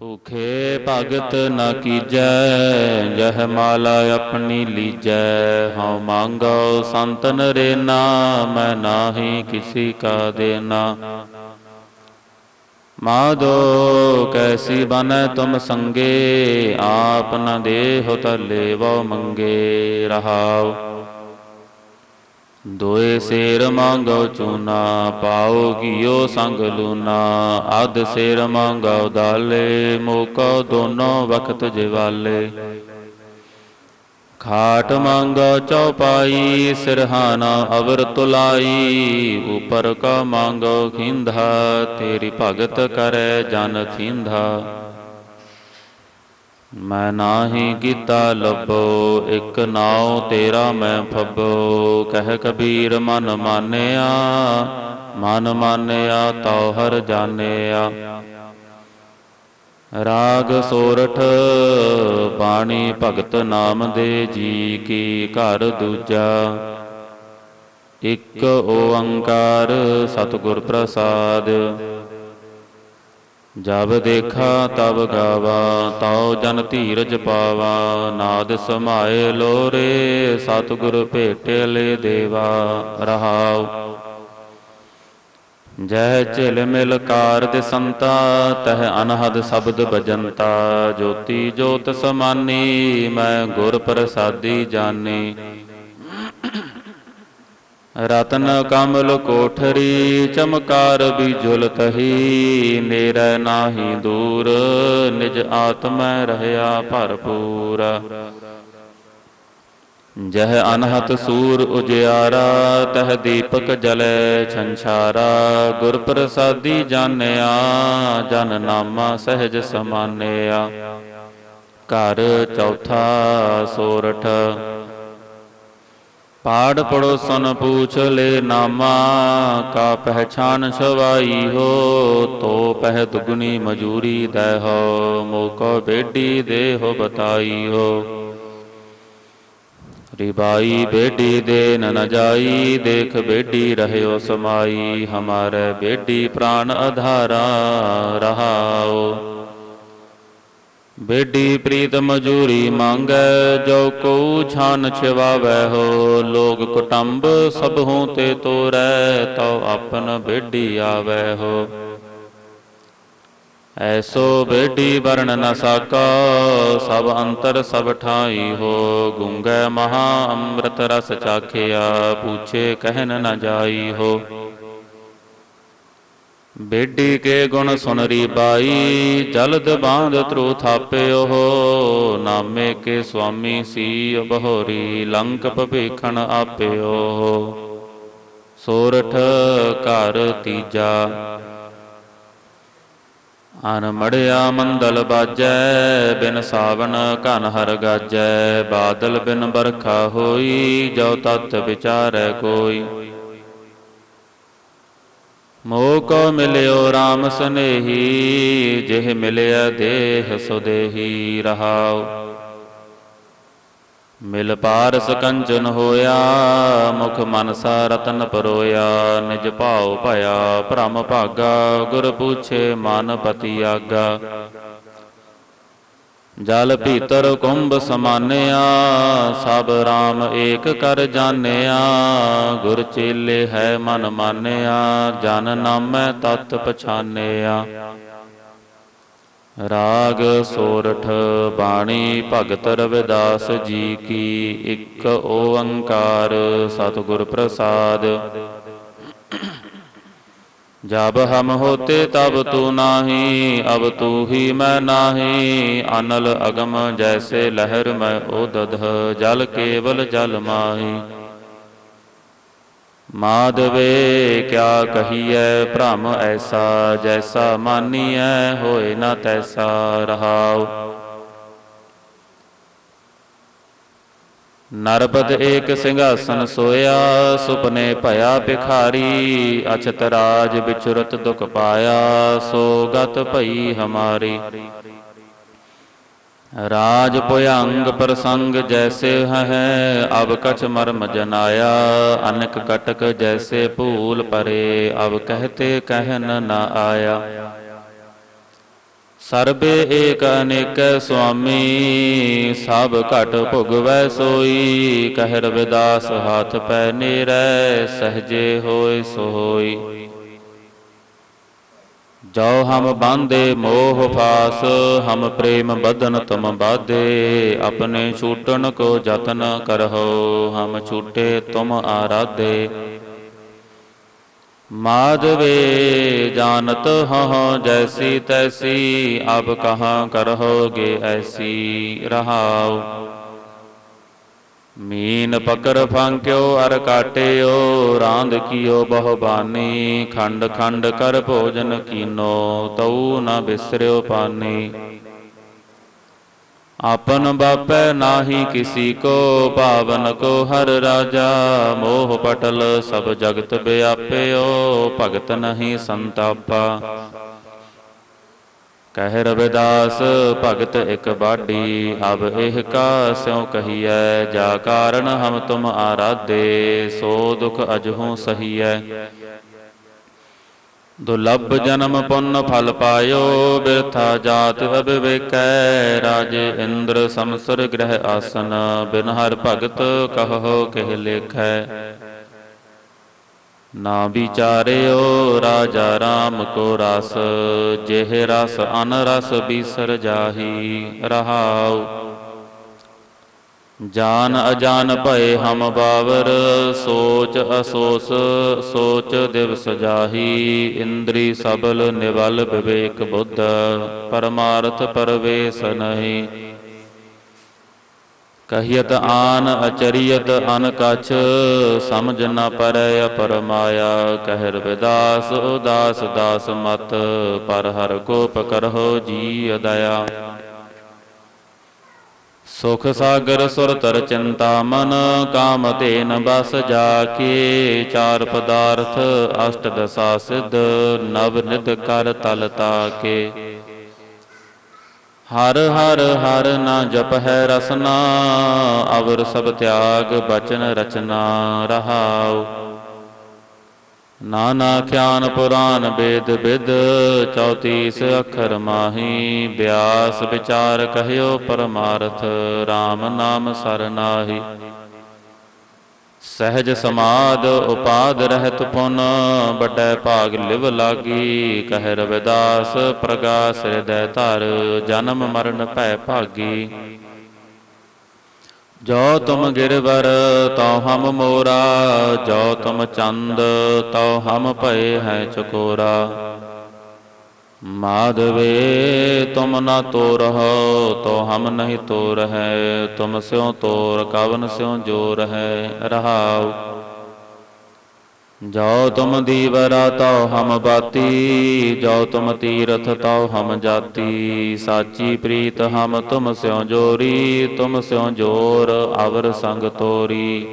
ਭੂਖੇ ਭਗਤ ਨ ਕੀਜੈ, ਜਹ ਮਾਲਾ ਆਪਣੀ ਲੀਜੈ। ਹਉ ਮੰਗੋ ਸੰਤਨ ਰੇਨਾ ਮੈਂ ਨਾਹੀ ਕਿਸੀ ਕਾ ਦੇਨਾ। ਮਾਦੋ, ਕੈਸੀ ਬਨੈ ਤੁਮ ਸੰਗੇ, ਆਪ ਨ ਦੇਹੁ ਤਲੇ ਵੋ ਮੰਗੇ ਰਹਾਉ। ਦੋਏ ਸਿਰ ਮੰਗੋ ਚੂਨਾ, ਪਾਓ ਕੀਓ ਸੰਗ ਲੂਨਾ। ਅਧ ਸਿਰ ਮੰਗੋ ਦਾਲੇ, ਮੋਕੋ ਦੋਨੋਂ ਵਖਤ ਜਿਵਾਲੇ। ਖਾਟ ਮੰਗੋ ਚੌਪਾਈ ਸਿਰਹਾਨਾ ਅਵਰ ਤੁਲਾਈ। ਉਪਰ ਕਾ ਮੰਗੋ ਖਿੰਧਾ, ਤੇਰੀ ਭਗਤ ਕਰੈ ਜਨ ਥਿੰਧਾ ਮੈਂ ਨਾਹੀ ਕੀਤਾ ਲੱਭੋ, ਇਕ ਨਾਉ ਤੇਰਾ ਮੈਂ ਫੱਬੋ। ਕਹਿ ਕਬੀਰ, ਮਨ ਮਾਨਿਆ ਮਨ ਮਾਨਿਆ, ਤਉ ਹਰ ਜਾਣਿਆ। ਰਾਗ ਸੋਰਠ, ਬਾਣੀ ਭਗਤ ਨਾਮ ਦੇ ਜੀ ਕੀ ਘਰ ਦੂਜਾ। ਇੱਕ ਓੰਕਾਰ ਸਤਿਗੁਰ ਪ੍ਰਸਾਦ। ਜਬ ਦੇਖਾ ਤਬ ਗਾਵਾ, ਤਉ ਜਨ ਧੀਰਜ ਪਾਵਾ, ਨਾਦ ਸਮਾਏ ਲੋਰੇ, ਸਤਿਗੁਰ ਭੇਟੇ ਲੈ ਦੇਵਾ, ਰਹਾਉ। ਜਹ ਝਿਲ ਮਿਲ ਕਾਰ ਸੰਤਾ, ਤਹ ਅਨਹਦ ਸ਼ਬਦ ਬਜੰਤਾ ਜੋਤੀ ਜੋਤ ਸਮਾਨੀ, ਮੈਂ ਗੁਰ ਪ੍ਰਸਾਦੀ ਜਾਣੀ ਰਤਨ ਕਮਲ ਕੋਠਰੀ, ਚਮਕਾਰ ਵੀ ਜੁਲਤਹੀ ਨੇਰੈ ਨਾਹੀ ਦੂਰ, ਨਿਜ ਆਤਮੈ ਰਹਿਆ ਭਰਪੂਰ। ਜਹ ਅਨਹਤ ਸੂਰ ਉਜਿਆਰਾ, ਤਹ ਦੀਪਕ ਜਲੈ ਛੰਛਾਰਾ। ਗੁਰ ਪ੍ਰਸਾਦੀ ਜਾਣਿਆ, ਜਨ ਨਾਮਾ ਸਹਿਜ ਸਮਾਨਿਆ। ਘਰ ਚੌਥਾ ਸੋਰਠ ਪਾੜ ਪੜੋਸਨ ਪੂਛ ਲੈ ਨਾਮਾ, ਕਾ ਪਹਿਛਾਨ ਸਵਾਈ ਹੋ, ਤੋ ਪਹਿ ਦੁਗਣੀ ਮਜੂਰੀ ਦੈ ਹੋ, ਮੋਕੋ ਬੇਡੀ ਦੇਹੁ ਬਤਾਈ ਹੋ। ਰਿਬਾਈ ਬੇਡੀ ਦੇ ਨ ਜਾਈ, ਦੇਖ ਬੇਡੀ ਰਹਿਓ ਸਮਾਈ, ਹਮਾਰੇ ਬੇਡੀ ਪ੍ਰਾਨ ਆਧਾਰਾ ਰਹਾਓ। ਬੇਡੀ ਪ੍ਰੀਤ ਮਜੂਰੀ ਮੰਗੈ, ਜੋ ਕੋ ਛਾਨ ਛਿਵਾਵੈ ਹੋ। ਲੋਗ ਕੁਟੰਬ ਸਭ ਹੋਂ ਤੇ ਤੋਰੈ, ਤਉ ਆਪਨ ਬੇਡੀ ਆਵੈ ਹੋ। ਐਸੋ ਬੇਡੀ ਵਰਣ ਨ ਸਕਾ, ਸਭ ਅੰਤਰ ਸਭ ਠਾਈ ਹੋ। ਗੁੰਗੈ ਮਹਾ ਅੰਮ੍ਰਿਤ ਰਸ ਚਾਖਿਆ, ਪੂਛੇ ਕਹਿਨ ਨ ਜਾਈ ਹੋ। ਬੇਡੀ ਕੇ ਗੁਣ ਸੁਨਰੀ ਬਾਈ, ਜਲਦ ਬਾਂਧ ਤਰੂ ਥਾਪਿਓ ਨਾਮੇ ਕੇ ਸੁਆਮੀ ਸੀ ਬਹੋਰੀ ਲੰਕ ਭਵੇਖਣ ਆਪਿਓ ਸੋਰਠ ਘਰ ਤੀਜਾ। ਅਨ ਮੜਿਆ ਮੰਦਲ ਬਾਜੈ, ਬਿਨ ਸਾਵਨ ਘਨ ਹਰ ਗਾਜੈ। ਬਾਦਲ ਬਿਨ ਬਰਖਾ ਹੋਈ, ਜੋ ਤਤ ਵਿਚਾਰੈ ਕੋਈ। ਮੋਹ ਕੋ ਮਿਲਿਓ RAM ਸੁਨੇਹੀ, ਜਿਹ ਮਿਲਿਆ ਦੇਹ ਸੁਦੇਹੀ ਰਹਾਉ। ਮਿਲ ਪਾਰਸ ਕੰਚਨ ਹੋਇਆ, ਮੁਖ ਮਨਸਾ ਰਤਨ ਪਰੋਇਆ, ਨਿਜ ਭਾਉ ਭਇਆ, ਭ੍ਰਮ ਭਾਗਾ, ਗੁਰ ਪੁੱਛੇ ਮਨ ਪਤੀ ਆਗਾ। ਜਲ ਭੀਤਰ ਕੁੰਭ ਸਮਾਨਿਆ ਸਭ RAM ਏਕ ਕਰ ਜਾਣਿਆ। ਗੁਰ ਚੇਲੇ ਹੈ ਮਨ ਮਾਨਿਆ ਜਨ ਨਾਮੈ ਤਤ ਪਛਾਨਿਆ। ਰਾਗ ਸੋਰਠ ਬਾਣੀ ਭਗਤ ਰਵਿਦਾਸ ਜੀ ਕੀ ਇੱਕ ਓੰਕਾਰ ਸਤਿਗੁਰ ਪ੍ਰਸਾਦ। ਜਬ ਹਮ ਹੋਤੇ ਤਬ ਤੂ ਨਾਹੀ, ਅਬ ਤੂ ਹੀ ਮੈਂ ਨਾਹੀ। ਅਨਲ ਅਗਮ ਜੈਸੇ ਲਹਿਰ ਮੈਂ ਉਦਧ ਜਲ ਕੇਵਲ ਜਲ ਮਾਹੀ। ਮਾਦਵੇ ਕਿਆ ਕਹੀਐ ਭ੍ਰਮ ਐਸਾ, ਜੈਸਾ ਮਾਨੀਐ, ਹੋਏ ਨਾ ਤੈਸਾ ਰਹਾਉ। ਨਰਪਦ ਏਕ ਸਿੰਘਾਸਨ ਸੋਇਆ, ਸੁਪਨੇ ਭਇਆ ਭਿਖਾਰੀ ਅਛਤ ਰਾਜ ਵਿਚਰਤ ਦੁਖ ਪਾਇਆ, ਸੋ ਗਤ ਭਈ ਹਮਾਰੀ। ਰਾਜ ਭੁਯੰਗ ਪ੍ਰਸੰਗ ਜੈਸੇ ਹੈ ਅਬ ਕਛ ਮਰਮ ਜਨਾਇਆ, ਅਨਕ ਕਟਕ ਜੈਸੇ ਭੂਲ ਪਰੇ, ਅਬ ਕਹਤੇ ਕਹਿਨ ਨ ਆਇਆ। ਸਰਬੇ ਏਕ ਅਨੇਕ ਸੁਆਮੀ, ਸਭ ਘਟ ਭੁਗਵੈ ਸੋਈ। ਕਹਿ ਰਵਿਦਾਸ ਹਾਥ ਪੈ ਨੇਰੈ, ਸਹਜੇ ਹੋਏ ਸੋਈ। ਹੋਈ ਜੋ ਹਮ ਬਾਂਦੇ ਮੋਹ ਫਾਸ, ਹਮ ਪ੍ਰੇਮ ਬਦਨ ਤੁਮ ਬਾਦੇ। ਆਪਣੇ ਛੂਟਣ ਕੋ ਯਤਨ ਕਰਹੁ, ਹਮ ਛੂਟੇ ਤੁਮ ਆਰਾਧੇ। ਮਾਧਵੇ ਜਾਣਤ ਹਉ, ਜੈਸੀ ਤੈਸੀ, ਅਬ ਕਹਾਂ ਕਰਹੁਗੇ ਐਸੀ ਰਹਾਉ। ਮੀਨ ਪਕਰ ਫਾਂਕਿਓ, ਅਰ ਕਾਟਿਓ ਰਾਂਦ ਕੀਓ ਬਹੁ ਬਾਨੀ ਖੰਡ ਖੰਡ ਕਰ ਭੋਜਨ ਕੀਨੋ, ਤਉ ਨ ਬਿਸਰਿਓ ਪਾਨੀ। ਆਪਨ ਬਾਪੈ ਨਾਹੀ ਕਿਸੀ ਕੋ ਭਾਵਨ ਕੋ ਹਰ ਰਾਜਾ। ਮੋਹ ਪਟਲ ਸਭ ਜਗਤ ਵਿਆਪਿਓ ਭਗਤ ਨਹੀਂ ਸੰਤਾਪਾ। ਕਹਿ ਰਵਿਦਾਸ, ਭਗਤ ਇਕ ਬਾਡੀ, ਅਬ ਇਹ ਕਾ ਸਿਉ ਕਹੀਐ? ਜਾ ਕਾਰਨ ਹਮ ਤੁਮ ਆਰਾਧੇ, ਸੋ ਦੁਖ ਅਜਹੂ ਸਹੀਐ। ਦੁਲਭ ਜਨਮ ਪੁੰਨ ਫਲ ਪਾਇਓ, ਬਿਰਥਾ ਜਾਤ ਅਬਿਵੇਕੈ ਰਾਜੇ ਇੰਦਰ ਸਮਸਰ ਗ੍ਰਹਿ ਆਸਨ, ਬਿਨ ਹਰ ਭਗਤ ਕਹੋ ਕਹਿ ਲੇਖੈ। ਨਾ ਵਿਚਾਰਿਓ ਰਾਜਾ RAM ਕੋ ਰਸ, ਜਿਹ ਰਸ ਅਨ ਰਸ ਬੀਸਰ ਜਾਹੀ, ਰਹਾਉ ਜਾਨ ਅਜਾਨ ਭਏ ਹਮ ਬਾਵਰ, ਸੋਚ ਅਸੋਸ, ਸੋਚ ਦਿਵਸ ਜਾਹੀ ਇੰਦਰੀ ਸਬਲ ਨਿਵਲ ਵਿਵੇਕ ਬੁੱਧ, ਪਰਮਾਰਥ ਪਰਵੇਸ ਨਹੀਂ। ਕਹੀਤ ਆਨ ਅਚਰੀਤ ਅਨ ਕਛ, ਸਮਝ ਨ ਪਰੈ ਅਪਰਮਾਇਆ ਕਹਿ ਰਵਿਦਾਸ ਉਦਾਸ ਦਾਸ ਮਤ, ਪਰ ਹਰ ਕੋਪ ਕਰਹੁ ਜੀ ਅਦਇਆ ਸੁਖ ਸਾਗਰ ਸੁਰ ਤਰ ਚਿੰਤਾ ਮਨ ਕਾਮ ਤੇਨ ਬਸ ਜਾ ਕੇ ਚਾਰ ਪਦਾਰਥ ਅਸ਼ਟ ਦਸਾ ਸਿਧ, ਨਵ ਨਿਧ ਕਰ ਤਲ ਤਾਕੇ। ਹਰ ਹਰ ਹਰ ਨਾ ਜਪ ਹੈ ਰਸਨਾ, ਅਵਰ ਸਭ ਤਿਆਗ ਬਚਨ ਰਚਨਾ ਰਹਾਉ। ਨਾਨਾ ਖਿਆਨ ਪੁਰਾਨ ਵੇਦ ਵਿਦ 34 ਅਖਰ ਮਾਹੀ, ਬਿਆਸ ਵਿਚਾਰ ਕਹਿਓ ਪਰਮਾਰਥ RAM ਨਾਮ ਸਰ ਸਹਿਜ ਸਮਾਦ ਉਪਾਦ ਰਹਿਤ ਪੁਨ, ਵੱਡੈ ਭਾਗ ਲਿਵ ਲਾਗੀ, ਕਹਿ ਰਵਿਦਾਸ ਪ੍ਰਗਾਸ ਹਿਰਦੈ ਧਰ, ਜਨਮ ਮਰਨ ਭੈ ਭਾਗੀ। ਜੋ ਤੁਮ ਗਿਰਵਰ, ਤਉ ਹਮ ਮੋਰਾ। ਜੋ ਤੁਮ ਚੰਦ, ਤਉ ਹਮ ਭਏ ਹੈ ਚਕੋਰਾ। ਮਾਧਵੇ, ਤੁਮ ਨਾ ਤੋਰਹੁ ਤੋ ਹਮ ਨਹੀਂ ਤੋਰ ਹੈ ਤੁਮ ਸਿਉ ਤੋਰ, ਕਵਨ ਸਿਉ ਜੋਰ ਹੈ ਰਹਾਉ। ਜੋ ਤੁਮ ਦੀਵਰਾ ਤਉ ਹਮ ਬਾਤੀ। ਜੋ ਤੁਮ ਤੀਰਥ ਤਉ ਹਮ ਜਾਤੀ। ਸਾਚੀ ਪ੍ਰੀਤ, ਹਮ ਤੁਮ ਸਿਉ ਜੋਰੀ। ਤੁਮ ਸਿਉ ਜੋਰ, ਅਵਰ ਸੰਗ ਤੋਰੀ।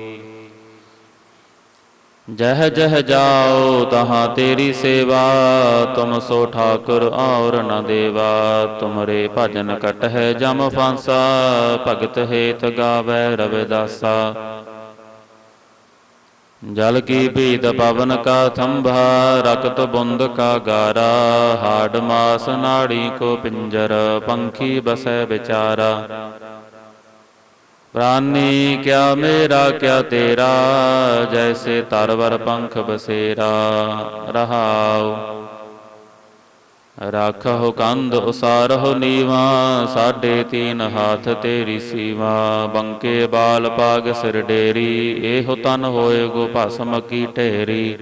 ਜਹ ਜਹ ਜਾਓ, ਤਹਾਂ ਤੇਰੀ ਸੇਵਾ। ਤੁਮ ਸੋ ਠਾਕੁਰ ਔਰ ਨ ਦੇਵਾ। ਤੁਮਰੇ ਭਜਨ ਕਟ ਹੈ ਜਮ ਫਾਂਸਾ। ਭਗਤ ਹੇਤ ਗਾਵੇ ਰਵਿਦਾਸਾ। ਜਲ ਕੀ ਭੀਤ ਪਵਨ ਕਾ ਥੰਭਾ, ਰਕਤ ਬੁੰਦ ਕਾ ਗਾਰਾ, ਹਾੜ ਮਾਸ ਨਾੜੀ ਕੋ ਪਿੰਜਰ, ਪੰਖੀ ਬਸੈ ਵਿਚਾਰਾ। ਪ੍ਰਾਨੀ, ਕਿਆ ਮੇਰਾ, ਕਿਆ ਤੇਰਾ, ਜੈਸੇ ਤਰਵਰ ਪੰਖ ਬਸੇਰਾ, ਰਹਾਉ। ਰਾਖਹੁ ਕੰਧ ਉਸਾਰਹੁ ਨੀਵਾ, ਸਾਡੇ ਤੀਨ ਹਾਥ ਤੇਰੀ ਸੀਵਾ। ਬੰਕੇ ਬਾਲ ਪਾਗ ਸਿਰ ਡੇਰੀ, ਇਹੋ ਤਨ ਹੋਏ ਗੋ ਭਸਮ ਕੀ ਢੇਰੀ।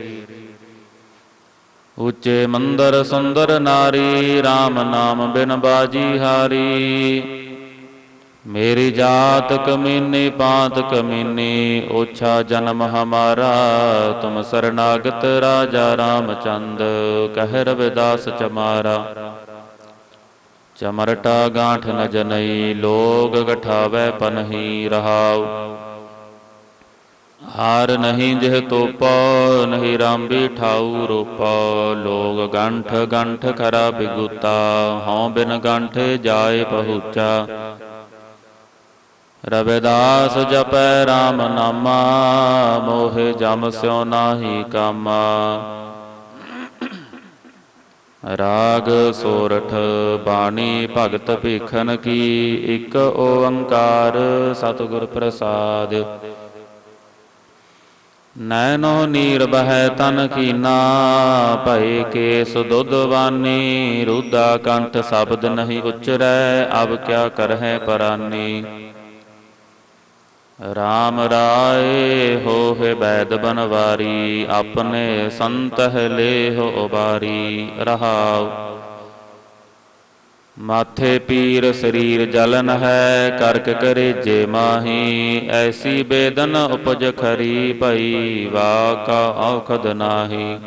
ਉੱਚੇ ਮੰਦਰ ਸੁੰਦਰ ਨਾਰੀ RAM ਨਾਮ ਬਿਨ ਬਾਜੀ ਹਾਰੀ। ਮੇਰੀ ਜਾਤ ਕਮੀਨੀ, ਪਾਤ ਕਮੀਨੀ, ਓਛਾ ਜਨਮ ਹਮਾਰਾ। ਤੁਮ ਸਰਨਾਗਤ ਰਾਜਾ ਰਾਮਚੰਦ, ਕਹਿ ਰਵਿਦਾਸ ਚਮਾਰਾ। ਚਮਰਟਾ ਗਾਂਠ ਨ ਜਨਈ, ਲੋਗ ਗਠਾਵੇ ਪਨਹੀ ਰਹਾਉ। ਹਾਰ ਨਹੀਂ ਜਿਹ ਤੋਪਾ, ਨਹੀਂ ਰਾਮਬੀ ਠਾਉ ਰੂਪਾ। ਲੋਗ ਗੰਠ ਗੰਠ ਖਰਾ ਬਿਗੁਤਾ, ਹਉ ਬਿਨ ਗੰਠੇ ਜਾਏ ਪਹੁੰਚਾ ਰਵਿਦਾਸ ਜਪੈ RAM ਨਾਮਾ, ਮੋਹਿ ਜਮ ਸਿਉ ਨਾਹੀ ਕਾਮਾ। ਰਾਗ ਸੋਰਠ ਬਾਣੀ ਭਗਤ ਭੀਖਨ ਕੀ, ਇੱਕ ਓੰਕਾਰ ਸਤਿਗੁਰ ਪ੍ਰਸਾਦ। ਨੈਨੋ ਨੀਰ ਬਹਿ ਤਨ ਕੀਨਾ ਭਏ ਕੇਸ ਦੁੱਧ ਵਾਨੀ ਰੂਦਾ ਕੰਠ ਸ਼ਬਦ ਨਹੀਂ ਉਚਰੈ, ਅਬ ਕਿਆ ਕਰਹਿ ਪਰਾਨੀ। ਰਾਮ ਰਾਏ ਹੋਹਿ ਬੈਦ ਬਨਵਾਰੀ, ਆਪਣੇ ਸੰਤਹ ਲੇਹੁ ਉਬਾਰੀ, ਰਹਾਉ। ਮਾਥੇ ਪੀਰ ਸਰੀਰ ਜਲਨ ਹੈ, ਕਰਕ ਕਰੇ ਜੇ ਮਾਹੀ, ਐਸੀ ਬੇਦਨ ਉਪਜ ਖਰੀ ਭਈ ਵਾਕਾ ਔਖਦ ਨਾਹੀ।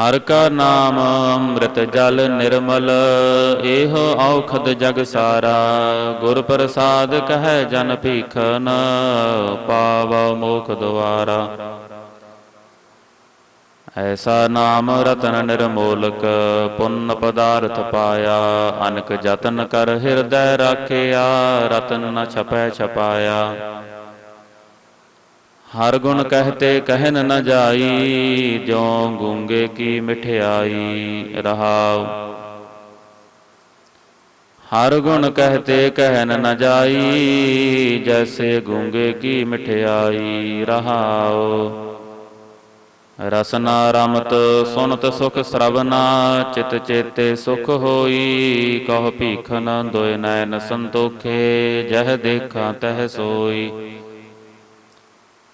ਹਰ ਕਾ ਨਾਮ ਅੰਮ੍ਰਿਤ ਜਲ ਨਿਰਮਲ ਇਹ ਔਖਦ ਜਗ ਸਾਰਾ। ਗੁਰ ਪ੍ਰਸਾਦ ਕਹੈ ਜਨ ਭੀਖਨ, ਪਾਵ ਮੋਖ ਦੁਆਰਾ। ਐਸਾ ਨਾਮ ਰਤਨ ਨਿਰਮੋਲਕ, ਪੁੰਨ ਪਦਾਰਥ ਪਾਇਆ। ਅਨਕ ਜਤਨ ਕਰ ਹਿਰਦੈ ਰਾਖਿਆ, ਰਤਨ ਨ ਛਪੈ ਛਪਾਇਆ। ਹਰ ਗੁਣ ਕਹਤੇ ਕਹਿਨ ਨ ਜਾਈ, ਜਿਉ ਗੂੰਗੇ ਕੀ ਮਿਠਿਆਈ ਰਹਾਉ। ਹਰ ਗੁਣ ਕਹਤੇ ਕਹਿਨ ਨ ਜਾਈ, ਜੈਸੇ ਗੂੰਗੇ ਕੀ ਮਿਠਿਆਈ ਰਹਾਉ। ਰਸਨਾ ਰਮਤ ਸੁਨਤ ਸੁਖ ਸਰਵਨਾ, ਚਿਤ ਚੇਤੇ ਸੁਖ ਹੋਈ, ਕਹ ਭੀਖਨ ਦੋਇ ਨੈਣ ਸੰਤੋਖੇ, ਜਹ ਦੇਖਾਂ ਤਹ ਸੋਈ।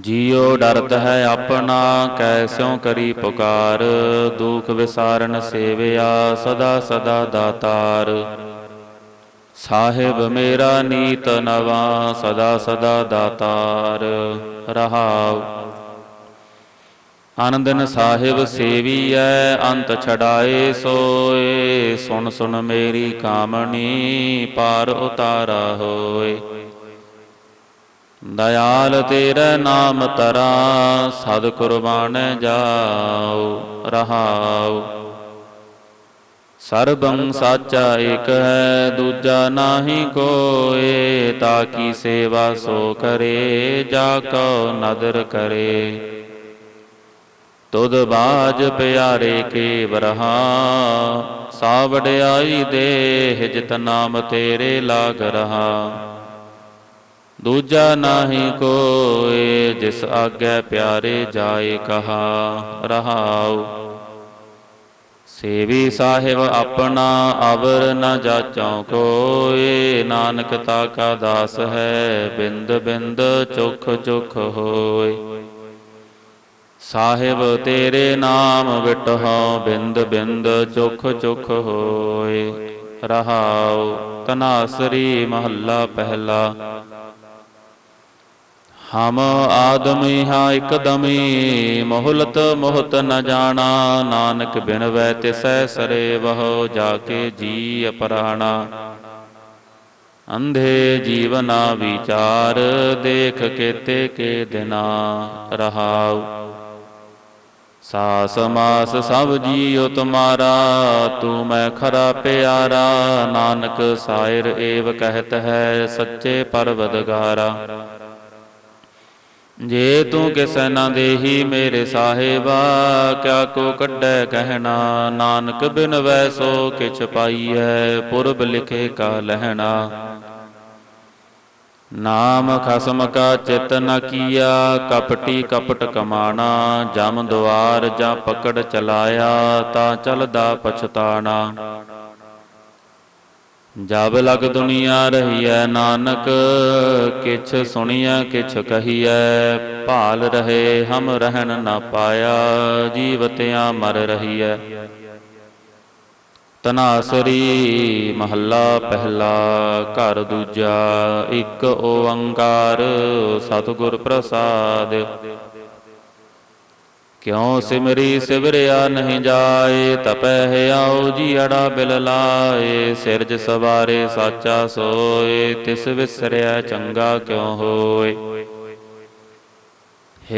ਜੀਉ ਡਰਤ ਹੈ ਆਪਣਾ ਕੈਸਿਉ ਕਰੀ ਪੁਕਾਰ। ਦੁਖ ਵਿਸਾਰਨ ਸੇਵਿਆ, ਸਦਾ ਸਦਾ ਦਾਤਾਰ। ਸਾਹਿਬ ਮੇਰਾ ਨੀਤ ਨਵਾ, ਸਦਾ ਸਦਾ ਦਾਤਾਰ। ਰਹਾਉ। ਆਨੰਦਨ ਸਾਹਿਬ ਸੇਵੀਐ, ਅੰਤ ਛਡਾਏ ਸੋਏ। ਸੁਣ ਸੁਣ ਮੇਰੀ ਕਾਮਣੀ, ਪਾਰ ਉਤਾਰਾ ਹੋਏ। ਦਇਆਲ ਤੇਰਾ ਨਾਮ ਤਰਾ, ਸਦ ਕੁਰਬਾਨ ਜਾਉ, ਰਹਾਉ। ਸਰਬੰ ਸਾਚਾ ਇਕ ਹੈ, ਦੂਜਾ ਨਾਹੀ ਕੋਏ, ਤਾ ਕੀ ਸੇਵਾ ਸੋ ਕਰੇ, ਜਾ ਕੋ ਨਦਰ ਕਰੇ। ਤੁਧ ਬਾਜ ਪਿਆਰੇ ਕੇ ਬਰਹਾ ਸਾ ਵਡਿਆਈ ਦੇ ਜਿਤ ਨਾਮ ਤੇਰੇ ਲਾਗ ਰਹਾ। ਦੂਜਾ ਨਾਹੀ ਕੋਏ, ਜਿਸ ਆਗੇ ਪਿਆਰੇ ਜਾਏ ਕਹਾ, ਰਹਾਉ। ਸੇਵੀ ਸਾਹਿਬ ਆਪਣਾ ਅਵਰ ਨ ਜਾਚਉ ਕੋਏ, ਨਾਨਕ ਤਾ ਕਾ ਦਾਸ ਹੈ, ਬਿੰਦ ਬਿੰਦ ਚੁਖ ਚੁਖ ਹੋਏ। ਸਾਹਿਬ ਤੇਰੇ ਨਾਮ ਵਿਟਹੁ ਬਿੰਦ ਬਿੰਦ ਚੁਖ ਚੁਖ ਹੋਏ। ਰਹਾਉ। ਤਨਾਸਰੀ ਮਹੱਲਾ ਪਹਿਲਾ। ਹਮ ਆਦਮੀ ਹਾਂ ਇਕਦਮੀ, ਮੋਹਲਤ ਮੋਹਤ ਨ ਜਾਣਾ, ਨਾਨਕ ਬਿਨ ਵੈ ਤਿਸੈ ਸਰੇ ਬਹੁ ਜਾ ਕੇ ਜੀ ਅਪਰਾਣਾ। ਅੰਧੇ ਜੀਵਨਾ ਵਿਚਾਰ, ਦੇਖ ਕੇਤੇ ਕੇ ਦਿਨਾ ਰਹਾਉ। ਸਾਸ ਮਾਸ ਸਭ ਜੀਉ ਤੁਮਾਰਾ, ਤੂੰ ਮੈਂ ਖਰਾ ਪਿਆਰਾ, ਨਾਨਕ ਸਾਇਰ ਏਵ ਕਹਿਤ ਹੈ ਸੱਚੇ ਪਰਵਦਗਾਰਾ। ਜੇ ਤੂੰ ਕਿਸੈ ਨਾ ਦੇਹੀ ਮੇਰੇ ਸਾਹਿਬਾ, ਕਿਆ ਕੋ ਕੱਢੈ ਕਹਿਣਾ? ਨਾਨਕ ਬਿਨ ਵੈਸੋ ਕਿਛ ਪਾਈਐ, ਪੁਰਬ ਲਿਖੇ ਕਾ ਲਹਿਣਾ। ਨਾਮ ਖਸਮ ਕਾ ਚਿਤ ਨ ਕੀਆ, ਕਪਟੀ ਕਪਟ ਕਮਾਣਾ। ਜਮ ਦੁਆਰ ਜਾਂ ਪਕੜ ਚਲਾਇਆ, ਤਾਂ ਚਲਦਾ ਪਛਤਾਣਾ। ਜਬ ਲਗ ਦੁਨੀਆ ਰਹੀਐ ਨਾਨਕ, ਕਿਛ ਸੁਣੀਐ, ਕਿਛ ਕਹੀਐ। ਭਾਲ ਰਹੇ ਹਮ ਰਹਿਣ ਨਾ ਪਾਇਆ, ਜੀਵਤਿਆਂ ਮਰ ਰਹੀਐ। ਤਨਾਸਰੀ ਮਹੱਲਾ ਪਹਿਲਾ, ਘਰ ਦੂਜਾ, ਇੱਕ ਓੰਕਾਰ ਸਤਿਗੁਰ ਪ੍ਰਸਾਦ। ਕਿਉ ਸਿਮਰੀ ਸਿਵਰਿਆ ਨਹੀਂ ਜਾਏ? ਤਪੈ ਹਿਆਉ ਜੀ ਅੜਾ ਬਿਲ ਲਾਏ। ਸਿਰਜ ਸਵਾਰੇ ਸਾਚਾ ਸੋਏ। ਤਿਸ ਵਿਸਰਿਆ ਚੰਗਾ ਕਿਉ ਹੋਏ?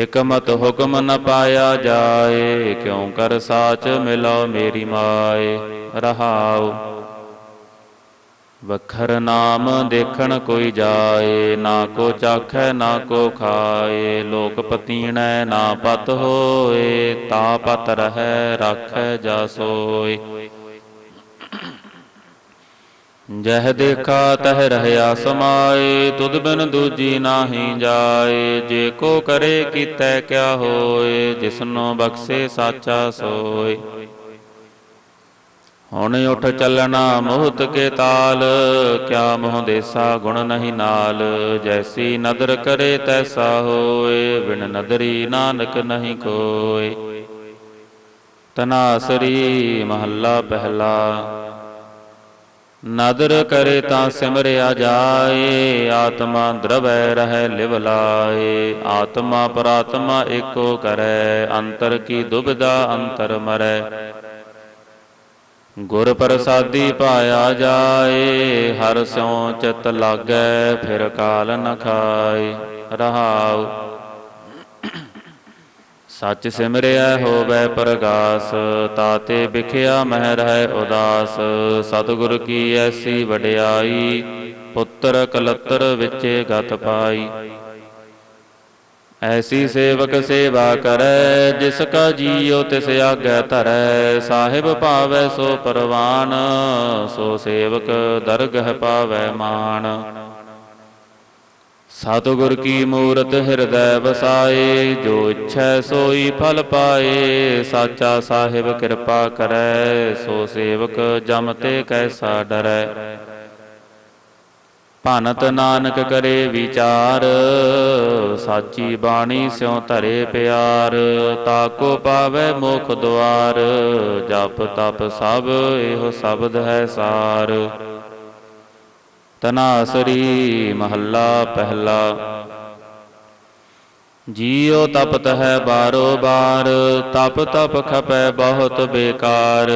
ਹਕਮਤ ਹੁਕਮ ਨ ਪਾਇਆ ਜਾਏ। ਕਿਉ ਕਰ ਸਾਚ ਮਿਲੋ ਮੇਰੀ ਮਾਏ? ਰਹਾਉ ਵਖਰ ਨਾਮ ਦੇਖਣ ਕੋਈ ਜਾਏ, ਨਾ ਕੋ ਚਾਖੈ, ਨਾ ਕੋ ਖਾਏ, ਲੋਕ ਪਤੀਣੈ, ਨਾ ਪਤ ਹੋਏ, ਤਾ ਪਤ ਰਹੈ, ਰਾਖੈ, ਜਾ ਸੋਏ। ਜਹ ਦੇਖਾ, ਤਹ ਰਹਿਆ ਸਮਾਏ ਤੁਧ ਬਿਨ ਦੂਜੀ ਨਾਹੀ ਜਾਏ, ਜੇ ਕੋ ਕਰੇ, ਕੀਤੈ ਕਿਆ ਹੋਏ, ਜਿਸਨੋ ਬਖਸ਼ੇ, ਸਾਚਾ ਸੋਏ। ਹੁਣ ਉਠ ਚੱਲਣਾ ਮੋਹਤ ਕੇ ਤਾਲ, ਕਿਆ ਮੋਹ ਦੇਸਾ ਗੁਣ ਨਹੀਂ ਨਾਲ। ਜੈਸੀ ਨਦਰ ਕਰੇ ਤੈਸਾ ਹੋਏ, ਬਿਨ ਨਦਰੀ ਨਾਨਕ ਨਹੀਂ ਕੋਏ ਤਨਾਸਰੀ ਮਹੱਲਾ ਪਹਿਲਾ। ਨਦਰ ਕਰੇ ਤਾਂ ਸਿਮਰਿਆ ਜਾਏ, ਆਤਮਾ ਦਰਵੈ ਰਹਿ ਲਿਵ ਲਾਏ। ਆਤਮਾ ਪਰਾਤਮਾ ਏਕੋ ਕਰੈ, ਅੰਤਰ ਕੀ ਦੁਬਿਧਾ ਅੰਤਰ ਮਰੈ। ਗੁਰ ਪ੍ਰਸਾਦੀ ਪਾਇਆ ਜਾਏ, ਹਰ ਸਿਉ ਚਿਤ ਲਾਗੈ, ਫਿਰ ਕਾਲ ਨ ਖਾਏ। ਰਹਾਉ। ਸੱਚ ਸਿਮਰਿਆ ਹੋਵੇ ਪ੍ਰਗਾਸ, ਤਾਤੇ ਵਿਖਿਆ ਮਹਿ ਰਹਿ ਉਦਾਸ। ਸਤਿਗੁਰ ਕੀ ਐਸੀ ਵਡਿਆਈ, ਪੁੱਤਰ ਕਲਤਰ ਵਿਚੇ ਗਤ ਪਾਈ। ਐਸੀ ਸੇਵਕ ਸੇਵਾ ਕਰੈ, ਜਿਸ ਕਾ ਜੀਉ ਤਿਸ ਆਗੈ ਧਰੈ। ਸਾਹਿਬ ਭਾਵੈ ਸੋ ਪਰਵਾਨ, ਸੋ ਸੇਵਕ ਦਰਗਹ ਪਾਵੈ ਮਾਨ। ਸਤਿਗੁਰ ਕੀ ਮੂਰਤ ਹਿਰਦੈ ਵਸਾਏ, ਜੋ ਇੱਛੈ ਸੋਈ ਫਲ ਪਾਏ। ਸਾਚਾ ਸਾਹਿਬ ਕਿਰਪਾ ਕਰੈ, ਸੋ ਸੇਵਕ ਜਮ ਤੇ ਕੈਸਾ ਡਰੈ। ਭਨਤ ਨਾਨਕ ਕਰੇ ਵਿਚਾਰ ਸਾਚੀ ਬਾਣੀ ਸਿਉ ਧਰੇ ਪਿਆਰ, ਤਾਕੋ ਪਾਵੇ ਮੁਖ ਦੁਆਰ, ਜਪ ਤਪ ਸਭ ਇਹੋ ਸ਼ਬਦ ਹੈ ਸਾਰ। ਤਨਾਸਰੀ ਮਹੱਲਾ ਪਹਿਲਾ, ਜੀਉ ਤਪਤ ਹੈ ਬਾਰੋ ਬਾਰ, ਤਪ ਤਪ ਖਪੈ ਬਹੁਤ ਬੇਕਾਰ,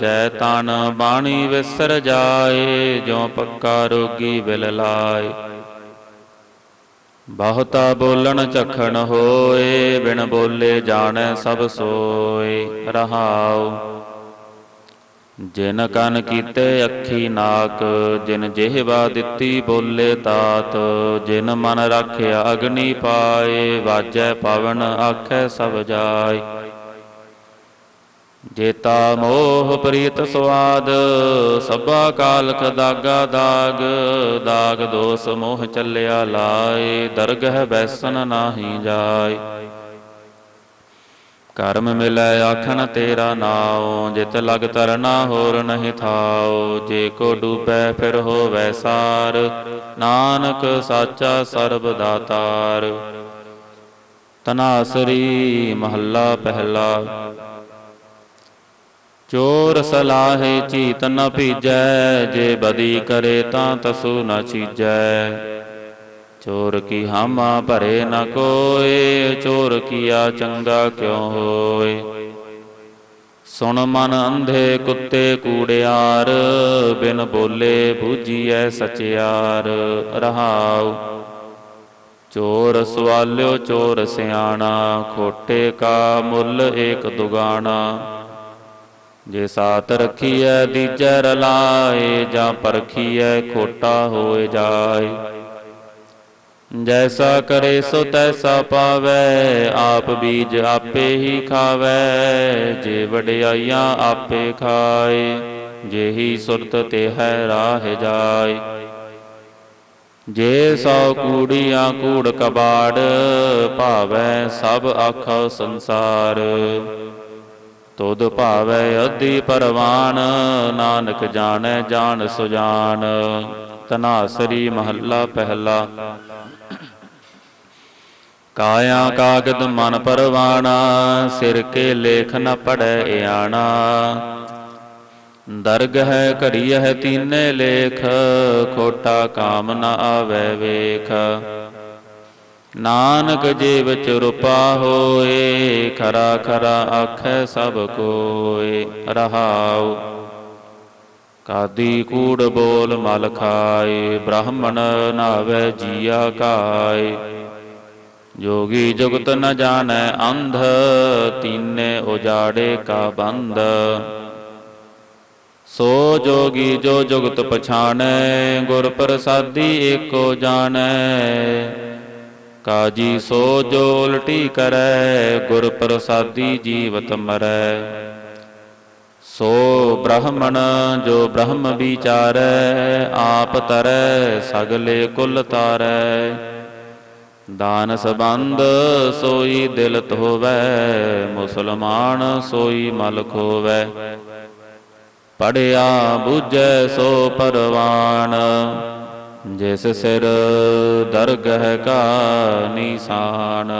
ਜੈ ਤਨ ਬਾਣੀ ਵਿਸਰ ਜਾਏ ਜੋ ਪੱਕਾ ਰੋਗੀ ਬਿਲ ਲਾਏ। ਬਹੁਤਾ ਬੋਲਣ ਚਖਣ ਹੋਏ, ਬਿਨ ਬੋਲੇ ਜਾਣੈ ਸਭ ਸੋਏ, ਰਹਾਉ। ਜਿਨ ਕਨ ਕੀਤੇ ਅੱਖੀ ਨਾਕ, ਜਿਨ ਜਿਹਵਾ ਦਿੱਤੀ ਬੋਲੇ ਤਾਤ, ਜਿਨ ਮਨ ਰੱਖਿਆ ਅਗਨੀ ਪਾਏ, ਵਾਜੈ ਪਵਨ ਆਖੈ ਸਭ ਜਾਏ। ਜੇਤਾ ਮੋਹ ਪ੍ਰੀਤ ਸੁਆਦ, ਸਭਾ ਕਾਲਖ ਦਾਗਾ ਦਾਗ ਦਾਗ ਦੋਸ ਮੋਹ ਚੱਲਿਆ ਲਾਏ, ਦਰਗਹ ਬੈਸਨ ਨਾਹੀ ਜਾਏ। ਕਰਮ ਮਿਲੈ ਆਖਣ ਤੇਰਾ ਨਾਉ, ਜਿਤ ਲਗ ਤਰਨਾ ਹੋਰ ਨਹੀਂ ਥਾਉ, ਜੇ ਕੋ ਡੂਬੈ ਫਿਰ ਹੋਵੈ ਸਾਰ, ਨਾਨਕ ਸਾਚਾ ਸਰਬ ਦਾਤਾਰ। ਤਨਾਸਰੀ ਮਹੱਲਾ ਪਹਿਲਾ। ਚੋਰ ਸਲਾਹੇ ਚੀਤ ਨ ਭੀਜੈ, ਜੇ ਬਦੀ ਕਰੇ ਤਾਂ ਤਸੂ ਨ ਚੀਜੈ। ਚੋਰ ਕੀ ਹਾਮਾ ਭਰੇ ਨ ਕੋਏ, ਚੋਰ ਕੀਆ ਚੰਗਾ ਕਿਉ ਹੋਏ। ਸੁਣ ਮਨ ਅੰਧੇ ਕੁੱਤੇ ਕੂੜਿਆਰ, ਬਿਨ ਬੋਲੇ ਬੂਝੀਐ ਸਚਿਆਰ। ਰਹਾਉ, ਚੋਰ ਸਵਾਲਿਓ ਚੋਰ ਸਿਆਣਾ, ਖੋਟੇ ਕਾ ਮੁੱਲ ਏਕ ਦੁਗਾਣਾ। ਜੇ ਸਾਤ ਰਖੀਐ ਦੀਜੈ ਰਲਾਏ ਜਾਂ ਪਰਖੀਐ, ਖੋਟਾ ਹੋਏ ਜਾਏ। ਜੈਸਾ ਕਰੇ ਸੋ ਤੈਸਾ ਪਾਵੈ, ਆਪ ਬੀਜ ਆਪੇ ਹੀ ਖਾਵੈ। ਜੇ ਵਡਿਆਈਆਂ ਆਪੇ ਖਾਏ ਜਿਹੀ ਸੁਰਤ ਤੇ ਹੈ ਰਾਹ ਜਾਏ। ਜੇ ਸੋ ਕੂੜੀਆਂ ਕੂੜ ਕਬਾੜ, ਭਾਵੈ ਸਭ ਆਖੋ ਸੰਸਾਰ। ਤੁਧ ਭਾਵੈ ਅਧੀ ਪਰਵਾਨ, ਨਾਨਕ ਜਾਣੈ ਜਾਣ ਸੁਜਾਨ। ਤਨਾਸਰੀ ਮਹੱਲਾ ਪਹਿਲਾ। ਕਾਇਆ ਕਾਗਦ ਮਨ ਪਰਵਾਣਾ, ਸਿਰ ਕੇ ਲੇਖ ਨ ਪੜੈ ਆਣਾ ਦਰਗ ਹੈ ਘੜੀ ਹੈ ਤੀਨੇ ਲੇਖ, ਖੋਟਾ ਕਾਮ ਨ ਆਵੇ ਵੇਖ। ਨਾਨਕ ਜੇ ਵਿੱਚ ਰੁਪਾ ਹੋਏ, ਖਰਾ ਖਰਾ ਆਖੈ ਸਭ ਕੋਏ, ਰਹਾਉ। ਕਾਦੀ ਕੂੜ ਬੋਲ ਮਲ ਖਾਏ, ਬ੍ਰਾਹਮਣ ਨਾਵੇ ਜੀਆ ਕਾਏ। ਜੋਗੀ ਜੁਗਤ ਨ ਜਾਣੈ ਅੰਧ, ਤੀਨੇ ਉਜਾੜੇ ਕਾ ਬੰਧ ਸੋ ਜੋਗੀ ਜੋ ਜੁਗਤ ਪਛਾਣੈ, ਗੁਰ ਪ੍ਰਸਾਦੀ ਏਕੋ ਜਾਣੈ। ਕਾਜੀ ਸੋ ਜੋ ਉਲਟੀ ਕਰੈ, ਗੁਰ ਪ੍ਰਸਾਦੀ ਜੀਵਤ ਮਰੈ। ਸੋ ਬ੍ਰਾਹਮਣ ਜੋ ਬ੍ਰਹਮ ਵਿਚਾਰੈ, ਆਪ ਤਰੈ, ਸਗਲੇ ਕੁਲ ਤਾਰੈ। ਦਾਨ ਸਬੰਧ ਸੋਈ ਦਿਲ ਧੋਵੈ ਮੁਸਲਮਾਨ ਸੋਈ ਮਲ ਖੋਵੈ ਪੜਿਆ ਬੁਝੈ ਸੋ ਪਰਵਾਨ। ਜਿਸ ਸਿਰ ਦਰਗਹ ਕਾ ਨਿਸ਼ਾਨ।